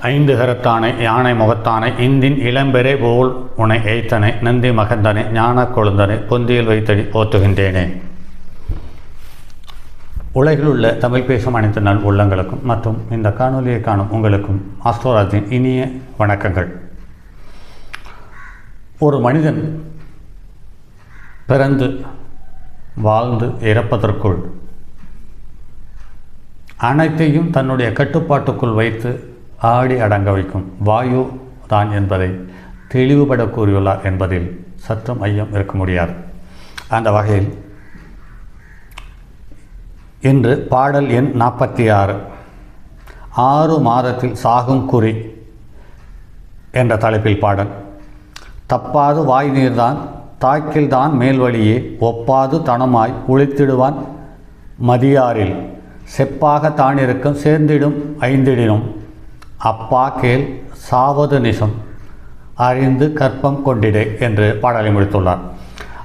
ஐந்து கரத்தானை யானை முகத்தானை இந்தின் இளம்பெறை போல் உனை ஏய்த்தனை நந்தி மகந்தனை ஞான கொழுந்தனை பொந்தியில் வைத்தடி போத்துகின்றேனே உலகில் உள்ள தமிழ் பேசும் அனைத்து நல் உள்ளங்களுக்கும் மற்றும் இந்த காணொலியை காணும் உங்களுக்கும் ஆஸ்ட்ரோராஜின் இனிய வணக்கங்கள். ஒரு மனிதன் பிறந்து வாழ்ந்து இறப்பதற்குள் அனைத்தையும் தன்னுடைய கட்டுப்பாட்டுக்குள் வைத்து ஆடி அடங்க வைக்கும். வாயு தான் என்பதை தெளிவுபட கூறியுள்ளார் என்பதில் சற்றும் ஐயம் இருக்க முடியாது. அந்த வகையில் இன்று பாடல் எண் நாற்பத்தி ஆறு ஆறு மாதத்தில் சாகும் குறி என்ற தலைப்பில் பாடல். தப்பாது வாய் நீர்தான் தாக்கில்தான் மேல்வழியே ஒப்பாது தனமாய் உழித்திடுவான் மதியாரில். செப்பாக தானிருக்கும் சேர்ந்திடும் ஐந்திடினும். அப்பா கேள் சாவது நிசம். அறிந்து கற்பம் கொண்டிடே என்று பாடலை முடித்துள்ளார்.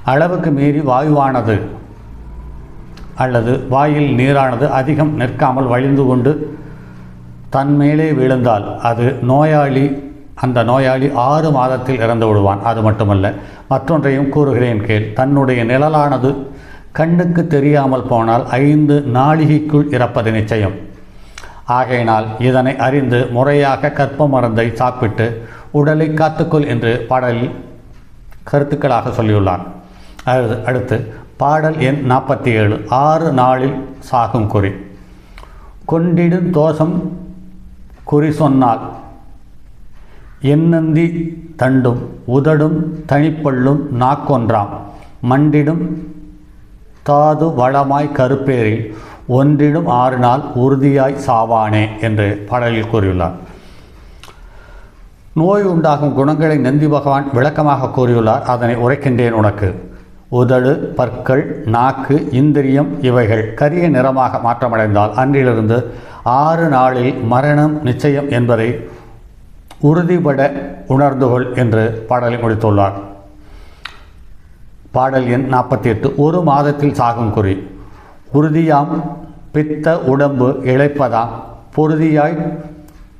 அளவுக்கு மீறி வாயுவானது அல்லது வாயில் நீரானது அதிகம் நிற்காமல் வழிந்து கொண்டு தன் மேலே விழுந்தால் அது நோயாளி அந்த நோயாளி ஆறு மாதத்தில் இறந்து விடுவான். அது மட்டுமல்ல மற்றொன்றையும் கூறுகிறேன் கேள். தன்னுடைய நிழலானது கண்ணுக்கு தெரியாமல் போனால் ஐந்து நாளிகைக்குள் இறப்பது நிச்சயம். ஆகையினால் இதனை அறிந்து முறையாக கற்ப மருந்தை சாப்பிட்டு உடலை காத்துக்கொள் என்று பாடலில் கருத்துக்களாக சொல்லியுள்ளார். அடுத்து பாடல் எண் நாற்பத்தி ஏழு ஆறு நாளில் சாகும் குறி. கொண்டிடும் தோஷம் குறி சொன்னால் எண்ணந்தி தண்டும் உதடும் தனிப்பள்ளும் நாக்கொன்றாம். மண்டிடும் தாது வளமாய் கருப்பேரில் ஒன்றினும் ஆறு நாள் உறுதியாய் சாவானே என்று பாடலில் கூறியுள்ளார். நோய் உண்டாகும் குணங்களை நந்தி பகவான் விளக்கமாக கூறியுள்ளார். அதனை உரைக்கின்றேன் உனக்கு. உதடு பற்கள் நாக்கு இந்திரியம் இவைகள் கரிய நிறமாக மாற்றமடைந்தால் அன்றிலிருந்து ஆறு நாளில் மரணம் நிச்சயம் என்பதை உறுதிபட உணர்ந்துகொள் என்று பாடலை முடித்துள்ளார். பாடல் எண் நாற்பத்தி எட்டு. ஒரு மாதத்தில் சாகும் குறி. உறுதியாம் பித்த உடம்பு இழைப்பதாம் பொறுதியாய்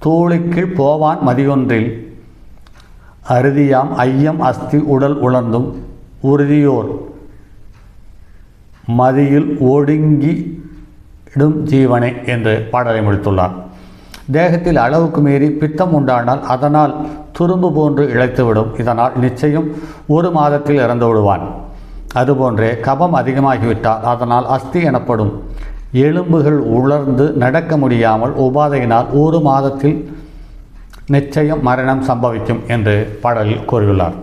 தூளுக்கீழ் போவான் மதியொன்றில். அறுதியாம் ஐயம் அஸ்தி உடல் உணர்ந்தும் உறுதியோர். மதியில் ஒடுங்கி இடும் ஜீவனை என்று பாடலை முடித்துள்ளார். தேகத்தில் அளவுக்கு மீறி பித்தம் உண்டானால் அதனால் துரும்பு போன்று இழைத்துவிடும். இதனால் நிச்சயம் ஒரு மாதத்தில் இறந்து விடுவான். அதுபோன்றே கபம் அதிகமாகிவிட்டால் அதனால் அஸ்தி எனப்படும். எலும்புகள் உலர்ந்து நடக்க முடியாமல் உபாதையினால் ஒரு மாதத்தில் நிச்சயம் மரணம் சம்பவிக்கும் என்று பாடலில் கூறியுள்ளார்.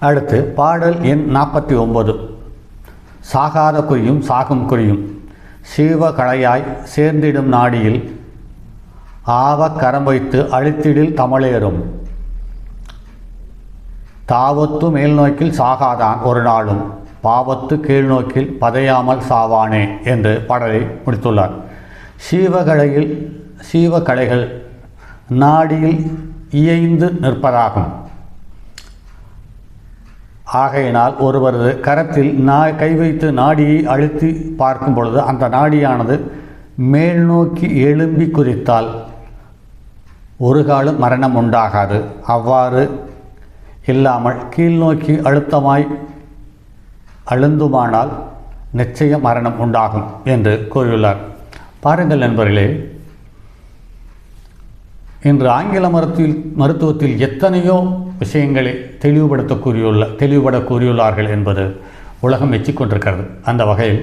அடுத்து பாடல் எண் நாற்பத்தி ஒன்பது. சாகாத குறியும் சாகும் குறியும். சீவ கலையாய் சேர்ந்திடும் நாடியில் ஆவ கரம் வைத்து அழுத்திடில் தமிழேறும் தாவத்து மேல்நோக்கில் சாகாதான் ஒரு நாளும் பாவத்து கீழ்நோக்கில் பதையாமல் சாவானே என்று பாடலை முடித்துள்ளார். சீவகலையில் சீவகலைகள் நாடியில் இயைந்து நிற்பதாகும். ஆகையினால் ஒருவரது கரத்தில் நா கை வைத்து நாடியை அழுத்தி பார்க்கும் பொழுது அந்த நாடியானது மேல் நோக்கி எழும்பி குறித்தால் ஒரு காலம் மரணம் உண்டாகாது அவ்வாறு இல்லாமல் கீழ்நோக்கி அழுத்தமாய் அழுந்துமானால் நிச்சய மரணம் உண்டாகும் என்று கூறியுள்ளார். பாருங்கள் நண்பர்களே இன்று ஆங்கில மருத்துவ மருத்துவத்தில் எத்தனையோ விஷயங்களை தெளிவுபடுத்த கூறியுள்ள தெளிவுபட கூறியுள்ளார்கள் என்பது உலகம் மெச்சிக்கொண்டிருக்கிறது அந்த வகையில்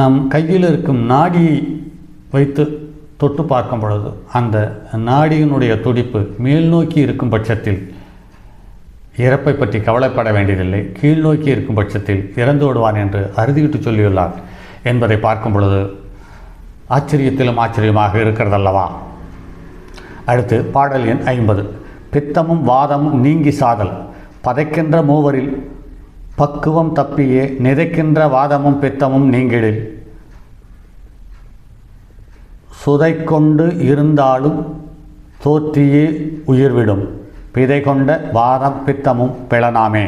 நம் கையில் இருக்கும் நாடியை வைத்து தொட்டு பார்க்கும் பொழுது அந்த நாடியினுடைய துடிப்பு மேல் நோக்கி இருக்கும் பட்சத்தில் இறப்பை பற்றி கவலைப்பட வேண்டியதில்லை. கீழ் நோக்கி இருக்கும் பட்சத்தில் இறந்து விடுவான் என்று அறுதிவிட்டு சொல்லியுள்ளார் என்பதை பார்க்கும் பொழுது ஆச்சரியத்திலும் ஆச்சரியமாக இருக்கிறதல்லவா? அடுத்து பாடல் எண் ஐம்பது. பித்தமும் வாதமும் நீங்கி சாதல். பதைக்கின்ற மூவரில் பக்குவம் தப்பியே நிதைக்கின்ற வாதமும் பித்தமும் நீங்கிடில். சுதை கொண்டு இருந்தாலும் தோற்றியே உயிர்விடும். பிதை கொண்ட வாதம் பித்தமும் பிளனாமே.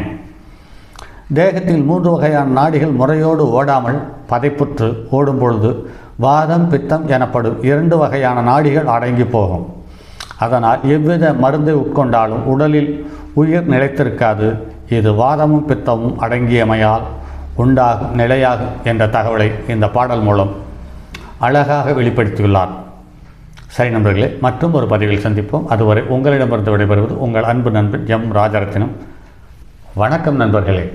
தேகத்தில் மூன்று வகையான நாடிகள் முறையோடு ஓடாமல் பதைப்புற்று ஓடும் பொழுது வாதம் பித்தம் எனப்படும் இரண்டு வகையான நாடிகள் அடங்கி போகும். அதனால் எவ்வித மருந்தை உட்கொண்டாலும் உடலில் உயிர் நிலைத்திருக்காது. இது வாதமும் பித்தமும் அடங்கியமையால் உண்டாகும் நிலையாகும் என்ற தகவலை இந்த பாடல் மூலம் அழகாக வெளிப்படுத்தியுள்ளார். சரி நண்பர்களே மற்றும் ஒரு பதிவில் சந்திப்போம். அதுவரை உங்களிடமிருந்து விடைபெறுவது உங்கள் அன்பு நண்பன் எம். ராஜரத்தினம். வணக்கம் நண்பர்களே.